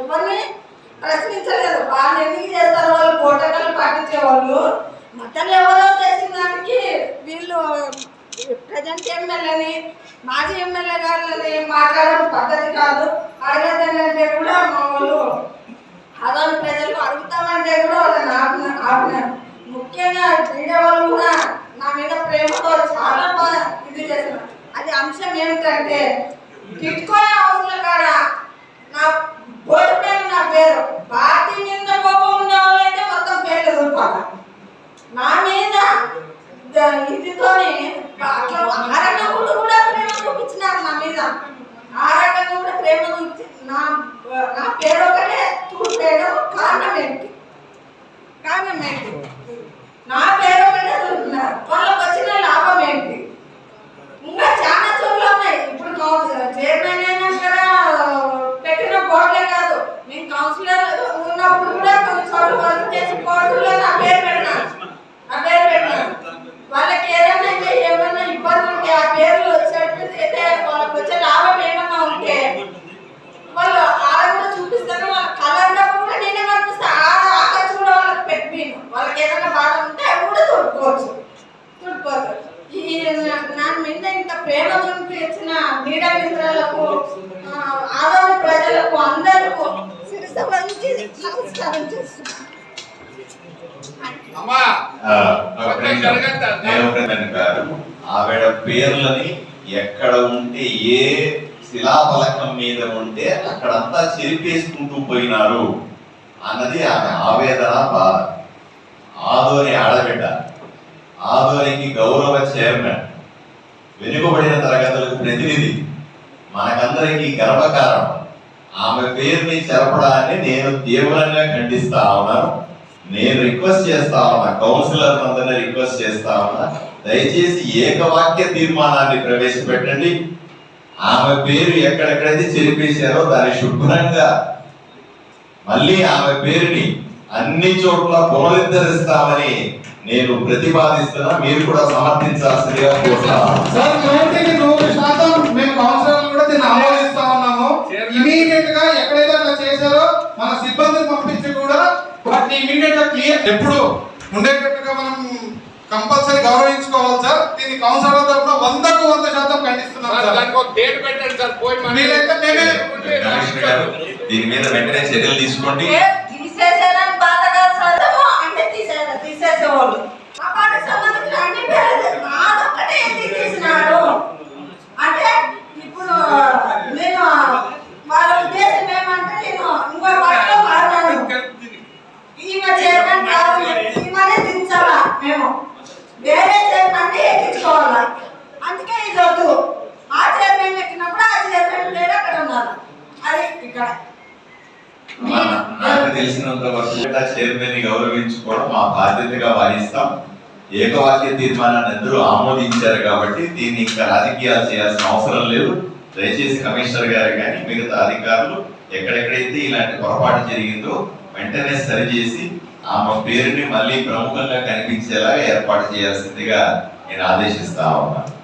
ఎవ్వరిని ప్రశ్నించలేదు. వాళ్ళు ఎందుకు చేస్తారు? వాళ్ళు పోటకలు పాటించే వాళ్ళు మతలు ఎవరో చేసిన దానికి వీళ్ళు ప్రజెంట్ ఎమ్మెల్యేని మాజీ ఎమ్మెల్యే గారిని మాట్లాడడం పద్ధతి కాదు. అడగదంటే కూడా మా వాళ్ళు అదోని ప్రజలు అడుగుతామంటే కూడా వాళ్ళని ఆపిన ఆపినారు. ముఖ్యంగా మీడియా వాళ్ళు కూడా నా మీద ప్రేమతో చాలా బాగా ఇది చేస్తున్నారు. అది అంశం ఏమిటంటే తిట్టుకునే అవసరం కాదా పైన పార్టీ మీద కోపం ఉండే వాళ్ళైతే మొత్తం పేర్లు చూపాలి నా మీద ఇదితోనే అట్లా ఆ రకంగా కూడా ప్రేమ చూపించినారు నా మీద. ఆ రకంగా కూడా ప్రేమ చూపించి నా నా పేరు ఒకటే చూపేయడం కారణం ఏంటి? కారణం ఏంటి? నా పేరు ఒకటే చూస్తున్నారు వాళ్ళకి వచ్చిన లాభం ఏంటి ఇంకా చాలా చోట్ల ఉన్నాయి ఇప్పుడు కౌన్సిలర్ చైర్మన్ అయినాక పెట్టిన బోర్డులే కాదు నేను కౌన్సిలర్ ఉన్నప్పుడు కూడా కొన్ని చోట్ల వర్క్ నా పేరు నా పేరు వాళ్ళకి ఏదైనా ఏమైనా ఇబ్బంది ఉంటే ఆ పేర్లు వచ్చేటట్టు అయితే వాళ్ళకి వచ్చే లాభం ఏమైనా ఉంటే వాళ్ళు ఆడంగా చూపిస్తారు. వాళ్ళ కలర్ కూడా నేనే కనిపిస్తా ఆ వాళ్ళకి పెట్టి వాళ్ళకి ఏదైనా బాధ ఉంటే అవి కూడా తోడుకోవచ్చు తోడుకోవచ్చు ఈ నా మీద ఇంత ప్రేమ చూపించిన క్రీడా మిత్రులకు ఆదరణ ప్రజలకు అందరికీ శిరస నమస్కారం చేస్తున్నాను. ఆవిడ పేర్లని ఎక్కడ ఉంటే ఏ శిలాఫలకం మీద ఉంటే అక్కడంతా చెరిపేసుకుంటూ పోయినారు అన్నది ఆమె ఆవేదన బాధ. ఆదోని ఆడబిడ్డ ఆదోనికి గౌరవ చైర్మన్ వెనుకబడిన తరగతులకు ప్రతినిధి మనకందరికీ గర్వకారణం. ఆమె పేరుని చెరపడాన్ని నేను తీవ్రంగా ఖండిస్తా ఉన్నాను. నేను రిక్వెస్ట్ చేస్తా ఉన్నా. కౌన్సిలర్ అందరినీ రిక్వెస్ట్ చేస్తా ఉన్నా. దయచేసి ఏకవాక్య తీర్మానాన్ని ప్రవేశపెట్టండి. ఆమె పేరు ఎక్కడెక్కడైతే చెరిపేశారో దాన్ని శుభ్రంగా మళ్ళీ ఆమె పేరుని అన్ని చోట్ల పునరుద్ధరిస్తామని నేను ప్రతిపాదిస్తున్నా. మీరు కూడా సమర్థించాల్సిందిగా కోరుతాను ఇమీడియట్గా క్లియర్ ఎప్పుడు? ఉండేటట్టుగా మనం కంపల్సరీ గౌరవించుకోవాలి సార్. దీన్ని కౌన్సిలర్ తరఫున వందకు వంద శాతం ఖండిస్తున్నాం దీని మీద వెంటనే చర్యలు తీసుకోండి ఏ, తీసేసారని బాధ కాదు సార్ ఏమో అంటే తీసేసారు తీసేసేవాళ్ళు ఆ పార్టీ సంబంధించిన అన్ని పేర్లు నాదొక్కటే ఎందుకు తీసినాడు అంటే ఇప్పుడు నేను వాళ్ళ ఉద్దేశం ఏమంటే నేను ఇంకో పార్టీలో మాట్లాడాను ఈమె చైర్మన్ కాదు ఈమెనే దించాలా మేము వేరే చైర్మన్ ఎక్కించుకోవాలా? అందుకే ఇది వద్దు ఆ చైర్మన్ ఎక్కినప్పుడు ఆ చైర్మన్ పేరు అక్కడ ఉన్నారు. అది ఇక్కడ. నాకు తెలిసినంత వరకు చైర్మన్ని గౌరవించుకోవడం మా బాధ్యతగా భావిస్తాం. ఏకవాక్య తీర్మానాన్ని అందరూ ఆమోదించారు కాబట్టి దీన్ని ఇంకా రాజకీయాలు చేయాల్సిన అవసరం లేదు. దయచేసి కమిషనర్ గారు కానీ మిగతా అధికారులు ఎక్కడెక్కడైతే ఇలాంటి పొరపాటు జరిగిందో వెంటనే సరిచేసి ఆమె పేరుని మళ్ళీ ప్రముఖంగా కనిపించేలా ఏర్పాటు చేయాల్సిందిగా నేను ఆదేశిస్తా ఉన్నాను.